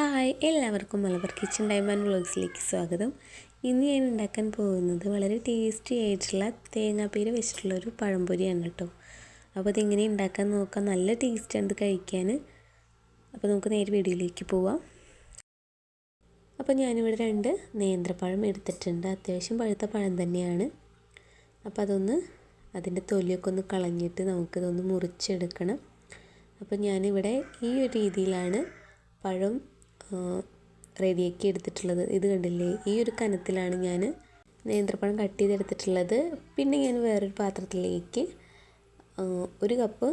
Hi എല്ലാവർക്കും Malabar kitchen ഡൈമാൻഡ് വ്ളോഗ്സിലേക്ക് സ്വാഗതം. ഇന്ന് ഞാൻ ഉണ്ടാക്കാൻ പോകുന്നത് വളരെ ടേസ്റ്റി ആയിട്ടുള്ള തേങ്ങാപ്പീര് വെച്ചിട്ടുള്ള ഒരു പഴംപൊരിയാണ് കേട്ടോ. അപ്പോൾ അതെങ്ങനെ ഉണ്ടാക്കാൻ നോക്കാം നല്ല ടേസ്റ്റാണ് ഇത് കഴിക്കാൻ അപ്പോൾ നമുക്ക് നേരെ വീഡിയോയിലേക്ക് പോവാം. അപ്പോൾ ഞാനിവിടെ രണ്ട് നേന്ത്രപ്പഴം എടുത്തിട്ടുണ്ട്. അത്യാവശ്യം പഴുത്ത പഴം തന്നെയാണ്. അപ്പോൾ അതൊന്ന് അതിന്റെ തൊലിയൊക്കെ ഒന്ന് കളഞ്ഞിട്ട് നമുക്കിതൊന്ന് മുറിച്ചെടുക്കണം. അപ്പോൾ ഞാനിവിടെ ഈ ഒരു രീതിയിലാണ് പഴം റെഡിയാക്കി എടുത്തിട്ടുള്ളത്. ഇത് കണ്ടില്ലേ? ഈ ഒരു കനത്തിലാണ് ഞാൻ നേന്ത്രപ്പഴം കട്ട് ചെയ്തെടുത്തിട്ടുള്ളത്. പിന്നെ ഞാൻ വേറൊരു പാത്രത്തിലേക്ക് ഒരു കപ്പ്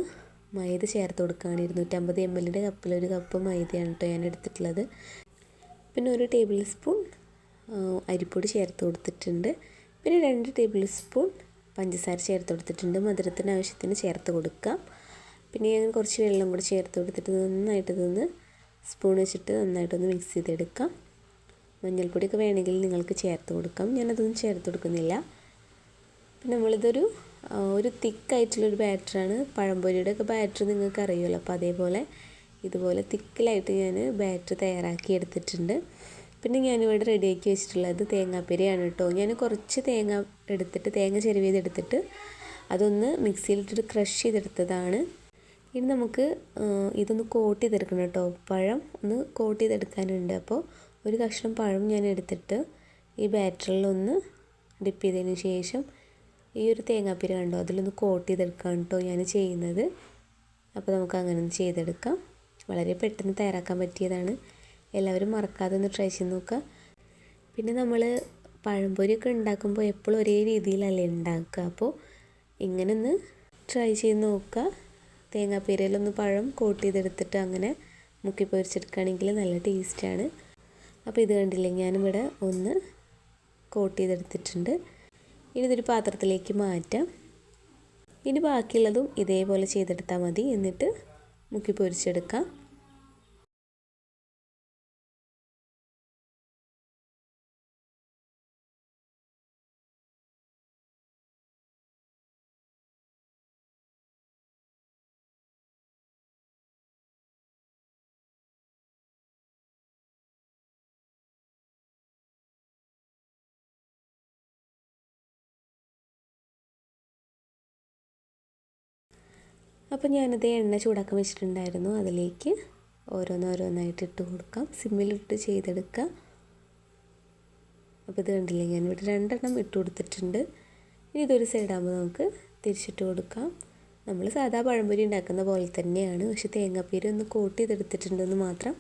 മൈദ ചേർത്ത് കൊടുക്കുകയാണ്. ഇരുന്നൂറ്റമ്പത് എം എല്ലിന്റെ കപ്പിൽ ഒരു കപ്പ് മൈദയാണ് കേട്ടോ ഞാൻ എടുത്തിട്ടുള്ളത്. പിന്നെ ഒരു ടേബിൾ സ്പൂൺ അരിപ്പൊടി ചേർത്ത് കൊടുത്തിട്ടുണ്ട്. പിന്നെ രണ്ട് ടേബിൾ സ്പൂൺ പഞ്ചസാര ചേർത്ത് കൊടുത്തിട്ടുണ്ട്. മധുരത്തിന് ആവശ്യത്തിന് ചേർത്ത് കൊടുക്കാം. പിന്നെ ഞാൻ കുറച്ച് വെള്ളം കൂടി ചേർത്ത് കൊടുത്തിട്ട് നന്നായിട്ട് ഇതൊന്ന് സ്പൂൺ വെച്ചിട്ട് നന്നായിട്ടൊന്ന് മിക്സ് ചെയ്തെടുക്കാം. മഞ്ഞൾപ്പൊടിയൊക്കെ വേണമെങ്കിൽ നിങ്ങൾക്ക് ചേർത്ത് കൊടുക്കാം. ഞാനതൊന്നും ചേർത്ത് കൊടുക്കുന്നില്ല. പിന്നെ നമ്മളിതൊരു ഒരു തിക്കായിട്ടുള്ളൊരു ബാറ്ററാണ്. പഴംപൊരിയുടെ ഒക്കെ ബാറ്റർ നിങ്ങൾക്ക് അറിയുമല്ലോ അപ്പോൾ അതേപോലെ ഇതുപോലെ തിക്കിലായിട്ട് ഞാൻ ബാറ്റർ തയ്യാറാക്കി എടുത്തിട്ടുണ്ട്. പിന്നെ ഞാനിവിടെ റെഡിയാക്കി വെച്ചിട്ടുള്ളത് തേങ്ങാപ്പിരിയാണ് കേട്ടോ. ഞാൻ കുറച്ച് തേങ്ങ എടുത്തിട്ട് തേങ്ങ ചെരുവിയതെടുത്തിട്ട് അതൊന്ന് മിക്സിയിലിട്ടിട്ട് ക്രഷ് ചെയ്തെടുത്തതാണ്. ഇനി നമുക്ക് ഇതൊന്ന് കോട്ട് ചെയ്തെടുക്കണം കേട്ടോ. പഴം ഒന്ന് കോട്ട് ചെയ്തെടുക്കാനുണ്ട്. അപ്പോൾ ഒരു കഷ്ണം പഴം ഞാൻ എടുത്തിട്ട് ഈ ബാറ്ററിലൊന്ന് ഡിപ്പ് ചെയ്തതിന് ശേഷം ഈ ഒരു തേങ്ങാപ്പിര കണ്ടോ അതിലൊന്ന് കോട്ട് ചെയ്തെടുക്കാം കേട്ടോ ഞാൻ ചെയ്യുന്നത്. അപ്പോൾ നമുക്ക് അങ്ങനെ ഒന്ന് ചെയ്തെടുക്കാം. വളരെ പെട്ടെന്ന് തയ്യാറാക്കാൻ പറ്റിയതാണ്. എല്ലാവരും മറക്കാതെ ഒന്ന് ട്രൈ ചെയ്ത് നോക്കുക. പിന്നെ നമ്മൾ പഴംപൊരിയൊക്കെ ഉണ്ടാക്കുമ്പോൾ എപ്പോഴും ഒരേ രീതിയിലല്ലേ ഉണ്ടാക്കുക. അപ്പോൾ ഇങ്ങനെ ഒന്ന് ട്രൈ ചെയ്ത് നോക്കുക. തേങ്ങാപ്പീരയിലൊന്ന് പഴം കോട്ട് ചെയ്തെടുത്തിട്ട് അങ്ങനെ മുക്കി പൊരിച്ചെടുക്കുകയാണെങ്കിൽ നല്ല ടേസ്റ്റാണ്. അപ്പോൾ ഇത് കണ്ടില്ലേ ഞാനിവിടെ ഒന്ന് കോട്ട് ചെയ്തെടുത്തിട്ടുണ്ട് ഇനി ഇതൊരു പാത്രത്തിലേക്ക് മാറ്റാം. ഇനി ബാക്കിയുള്ളതും ഇതേപോലെ ചെയ്തെടുത്താൽ മതി. എന്നിട്ട് മുക്കി പൊരിച്ചെടുക്കാം. അപ്പോൾ ഞാനത് എണ്ണ ചൂടാക്കാൻ വെച്ചിട്ടുണ്ടായിരുന്നു. അതിലേക്ക് ഓരോന്നോരോന്നായിട്ട് ഇട്ട് കൊടുക്കാം. സിമ്മിലിട്ട് ചെയ്തെടുക്കാം അപ്പോൾ ഇത് കണ്ടില്ലേ ഞാൻ ഇവിടെ രണ്ടെണ്ണം ഇട്ട് കൊടുത്തിട്ടുണ്ട്. ഇനി ഇതൊരു സൈഡാകുമ്പോൾ നമുക്ക് തിരിച്ചിട്ട് കൊടുക്കാം. നമ്മൾ സാധാ പഴംപൊരി ഉണ്ടാക്കുന്ന പോലെ തന്നെയാണ്. പക്ഷെ തേങ്ങാപ്പീര് ഒന്ന് കോട്ട് ചെയ്തെടുത്തിട്ടുണ്ടെന്ന് മാത്രം.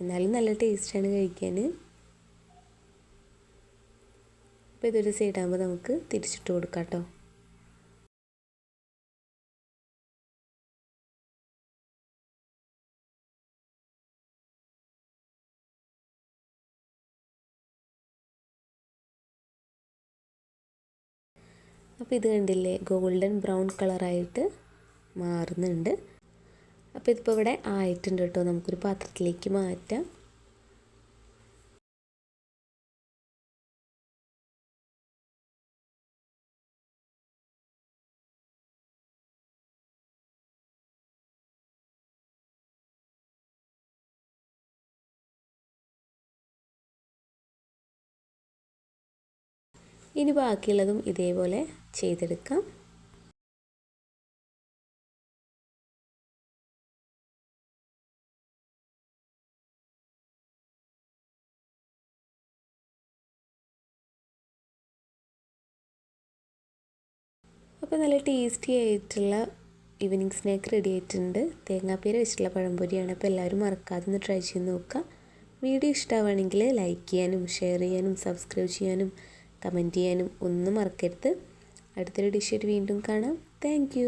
എന്നാലും നല്ല ടേസ്റ്റാണ് കഴിക്കാൻ. അപ്പോൾ ഇതൊരു സൈഡാകുമ്പോൾ നമുക്ക് തിരിച്ചിട്ട് കൊടുക്കാം കേട്ടോ. അപ്പോൾ ഇത് കണ്ടില്ലേ ഗോൾഡൻ ബ്രൗൺ കളറായിട്ട് മാറുന്നുണ്ട്. അപ്പോൾ ഇതിപ്പോൾ ഇവിടെ ആയിട്ടുണ്ട് കേട്ടോ. നമുക്കൊരു പാത്രത്തിലേക്ക് മാറ്റാം. ഇനി ബാക്കിയുള്ളതും ഇതേപോലെ ചെയ്തെടുക്കാം. അപ്പോൾ നല്ല ടേസ്റ്റി ആയിട്ടുള്ള ഈവനിങ് സ്നാക്ക് റെഡി ആയിട്ടുണ്ട്. തേങ്ങാപ്പീര വെച്ചിട്ടുള്ള പഴംപൊരിയാണ്. അപ്പോൾ എല്ലാവരും മറക്കാതെ ഒന്ന് ട്രൈ ചെയ്ത് നോക്കുക. വീഡിയോ ഇഷ്ടമാണെങ്കിൽ ലൈക്ക് ചെയ്യാനും ഷെയർ ചെയ്യാനും സബ്സ്ക്രൈബ് ചെയ്യാനും കമന്റ് ചെയ്യാനും ഒന്നും മറക്കരുത്. അടുത്തൊരു ഡിഷായിട്ട് വീണ്ടും കാണാം. താങ്ക്